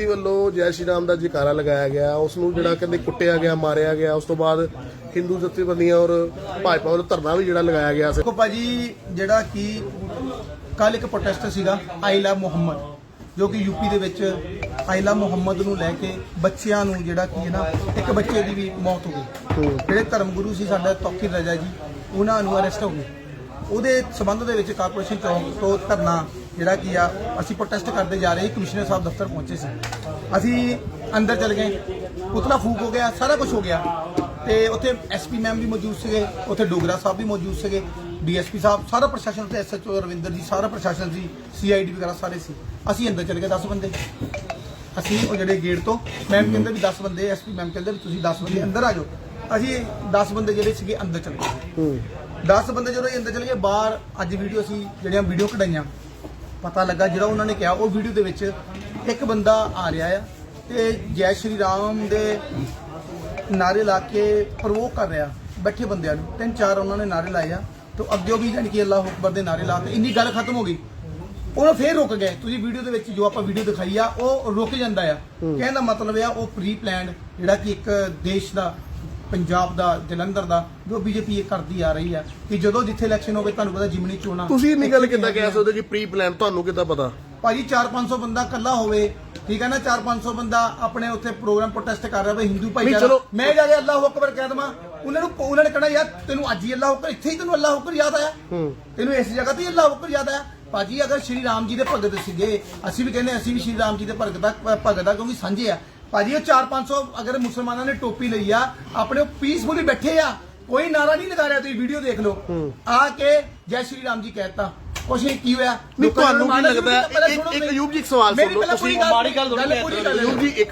ਜੱਤੀ ਵੱਲੋਂ ਜੈ ਸ਼੍ਰੀ ਰਾਮ ਦਾ ਜੈਕਾਰਾ ਲਗਾਇਆ ਗਿਆ। ਉਸ ਨੂੰ ਜਿਹੜਾ ਕਹਿੰਦੇ ਕੁੱਟਿਆ ਗਿਆ ਮਾਰਿਆ ਗਿਆ। ਉਸ ਤੋਂ ਬਾਅਦ ਹਿੰਦੂ ਜਥੇਬੰਦੀਆਂ ਔਰ ਭਾਜਪਾ ਵੱਲੋਂ ਧਰਨਾ ਵੀ ਜਿਹੜਾ ਲਗਾਇਆ ਗਿਆ ਸੀ। ਦੇਖੋ ਭਾਜੀ ਜਿਹੜਾ ਕਿ ਕੱਲ ਇੱਕ ਪ੍ਰੋਟੈਸਟ ਸੀਗਾ ਆਈ ਲਵ ਮੁਹੰਮਦ ਜੋ ਕਿ ਯੂਪੀ ਦੇ ਵਿੱਚ ਆਈ ਲਵ ਮੁਹੰਮਦ ਨੂੰ ਲੈ ਕੇ ਬੱਚਿਆਂ ਨੂੰ ਜਿਹੜਾ ਕੀ ਹੈ ਨਾ ਇੱਕ ਬੱਚੇ ਦੀ ਵੀ ਮੌਤ ਹੋ ਗਈ। ਜਿਹੜੇ ਧਰਮ ਗੁਰੂ ਸੀ ਸਾਡਾ ਤੋਕੀਰ ਰਜਾ ਜੀ ਉਹਨਾਂ ਨੂੰ ਅਰੈਸਟ ਹੋ ਗਏ। ਉਹਦੇ ਸਬੰਧ ਦੇ ਵਿੱਚ ਕਾਰਪੋਰੇਸ਼ਨ ਚੌਂਕ ਤੋਂ ਧਰਨਾ ਜਿਹੜਾ ਕੀ ਆ ਅਸੀਂ ਪ੍ਰੋਟੈਸਟ ਕਰਦੇ ਜਾ ਰਹੇ ਕਮਿਸ਼ਨਰ ਸਾਹਿਬ ਦਫ਼ਤਰ ਪਹੁੰਚੇ ਸੀ। ਅਸੀਂ ਅੰਦਰ ਚਲ ਗਏ ਪੁਤਲਾ ਫੂਕ ਹੋ ਗਿਆ ਸਾਰਾ ਕੁਝ ਹੋ ਗਿਆ। ਤੇ ਉੱਥੇ ਐਸਪੀ ਮੈਮ ਵੀ ਮੌਜੂਦ ਸੀਗੇ ਉੱਥੇ ਡੋਗਰਾ ਸਾਹਿਬ ਵੀ ਮੌਜੂਦ ਸੀਗੇ ਡੀਐਸਪੀ ਸਾਹਿਬ ਸਾਰਾ ਪ੍ਰਸ਼ਾਸਨ ਤੇ ਐਸਐਚਓ ਰਵਿੰਦਰ ਜੀ ਸਾਰਾ ਪ੍ਰਸ਼ਾਸਨ ਸੀ ਸੀਆਈਡੀ ਵਗੈਰਾ ਸਾਰੇ ਸੀ। ਅਸੀਂ ਅੰਦਰ ਚਲੇ ਗਏ 10 ਬੰਦੇ। ਅਸੀਂ ਉਹ ਜਿਹੜੇ ਗੇਟ ਤੋਂ ਮੈਮ ਕਹਿੰਦੇ ਵੀ 10 ਬੰਦੇ ਐਸਪੀ ਮੈਮ ਕਹਿੰਦੇ ਵੀ ਤੁਸੀਂ 10 ਬੰਦੇ ਅੰਦਰ ਆ ਜਾਓ। ਅਸੀਂ 10 ਬੰਦੇ ਜਿਹੜੇ ਸੀਗੇ ਅੰਦਰ ਚਲੇ ਗਏ। 10 ਬੰਦੇ ਜਦੋਂ ਅੰਦਰ ਚਲੇ ਗਏ ਬਾਹਰ ਅੱਜ ਵੀਡੀਓ ਅਸੀਂ ਜਿਹੜੀਆਂ ਵੀਡੀਓ ਕਢਾਈਆਂ ਪਤਾ ਲੱਗਾ ਜਿਹੜਾ ਉਹਨਾਂ ਨੇ ਕਿਹਾ ਉਹ ਵੀਡੀਓ ਦੇ ਵਿੱਚ ਇੱਕ ਬੰਦਾ ਆ ਰਿਹਾ ਆ ਤੇ ਜੈ ਸ਼੍ਰੀ ਰਾਮ ਦੇ ਨਾਰੇ ਲਾ ਕੇ ਪ੍ਰਵੋਕ ਕਰ ਰਿਹਾ ਬੈਠੇ ਬੰਦਿਆਂ ਨੂੰ। ਤਿੰਨ ਚਾਰ ਉਹਨਾਂ ਨੇ ਨਾਰੇ ਲਾਏ ਆ ਤੇ ਅੱਗੇ ਵੀ ਜਾਣੀ ਕਿ ਅੱਲਾਹੁ ਅਕਬਰ ਦੇ ਨਾਰੇ ਲਾਤੇ ਇੰਨੀ ਗੱਲ ਖਤਮ ਹੋ ਗਈ। ਉਹ ਫੇਰ ਰੁਕ ਗਏ। ਤੁਸੀਂ ਵੀਡੀਓ ਦੇ ਵਿੱਚ ਜੋ ਆਪਾਂ ਵੀਡੀਓ ਦਿਖਾਈ ਆ ਉਹ ਰੁਕ ਜਾਂਦਾ ਆ। ਕਹਿਣ ਦਾ ਮਤਲਬ ਆ ਉਹ ਪ੍ਰੀ ਪਲਾਨਡ ਜਿਹੜਾ ਕਿ ਇੱਕ ਦੇਸ਼ ਦਾ ਪੰਜਾਬ ਦਾ ਜਲੰਧਰ ਦਾ ਜੋ ਬੀਜੇਪੀ ਇਹ ਕਰਦੀ ਆ ਰਹੀ ਆ ਕਿ ਜਦੋਂ ਜਿੱਥੇ ਇਲੈਕਸ਼ਨ ਹੋਵੇ ਤੁਹਾਨੂੰ ਪਤਾ ਜਿਮਣੀ ਚੋਣਾਂ ਤੁਸੀਂ ਇੰਨੀ ਗੱਲ ਕਿੱਦਾਂ ਕਹਿ ਸਕਦੇ ਹੋ ਕਿ ਪ੍ਰੀ ਪਲਾਨ ਤੁਹਾਨੂੰ ਕਿੱਦਾਂ ਪਤਾ? ਭਾਜੀ 4-500 ਬੰਦਾ ਕੱਲਾ ਹੋਵੇ ਠੀਕ ਹੈ ਨਾ? 4-500 ਬੰਦਾ ਆਪਣੇ ਉੱਥੇ ਪ੍ਰੋਗਰਾਮ ਪ੍ਰੋਟੈਸਟ ਕਰ ਰਿਹਾ ਬਈ ਹਿੰਦੂ ਭਾਈਚਾਰਾ। ਮੈਂ ਜਾ ਕੇ ਅੱਲਾਹੁ ਅਕਬਰ ਕਹਿ ਦਵਾਂ ਉਹਨਾਂ ਨੂੰ ਉਹਨਾਂ ਨੇ ਕਹਣਾ ਯਾਰ ਤੈਨੂੰ ਅੱਜ ਹੀ ਅੱਲਾਹੁ ਅਕਬਰ ਇੱਥੇ ਹੀ ਤੈਨੂੰ ਅੱਲਾਹੁ ਅਕਬਰ ਯਾਦ ਆਇਆ। ਤੈਨੂੰ ਇਸ ਜਗ੍ਹਾ ਤੇ ਹੀ ਅੱਲਾਹੁ ਅਕਬਰ ਯਾਦ ਆਇਆ। ਭਾਜੀ ਅਗਰ ਸ਼੍ਰੀ ਰਾਮ ਜੀ ਦੇ ਭਗਤ ਸੀਗੇ ਅਸੀਂ ਵੀ ਕਹਿੰਦੇ ਅਸੀਂ ਵੀ ਸ਼੍ਰੀ ਰਾਮ ਜੀ ਦੇ ਭਗਤ ਦਾ ਭਗਤ ਆ ਕਿਉਂਕਿ ਸਾਂਝੇ ਆ। ਭਾਜੀ ਉਹ 4-500 ਅਗਰ ਮੁਸਲਮਾਨਾਂ ਨੇ ਟੋਪੀ ਲਈ ਆ ਆਪਣੇ ਪੀਸਫੁਲੀ ਬੈਠੇ ਆ। ਕੋਈ ਨਾਰਾ ਨਹੀਂ ਲਗਾ ਰਿਹਾ ਤੁਸੀਂ ਵੀਡੀਓ ਦੇਖ ਲਓ। ਆ ਕੇ ਜੈ ਸ਼੍ਰੀ ਰਾਮ ਜੀ ਕਹਿਤਾ। ਕੁਛ ਨਹੀਂ ਕੀ ਹੋਇਆ? ਤੁਹਾਨੂੰ ਕੀ ਲੱਗਦਾ? ਇੱਕ ਸੁਣੋ ਅਯੂਬ ਜੀ ਇੱਕ ਸਵਾਲ ਮੇਰੀ ਸੁਣ ਤੁਸੀਂ। ਪੂਰੀ ਗੱਲ- ਮਾੜੀ ਗੱਲ ਕਰ ਅਯੂਬ ਜੀ ਇੱਕ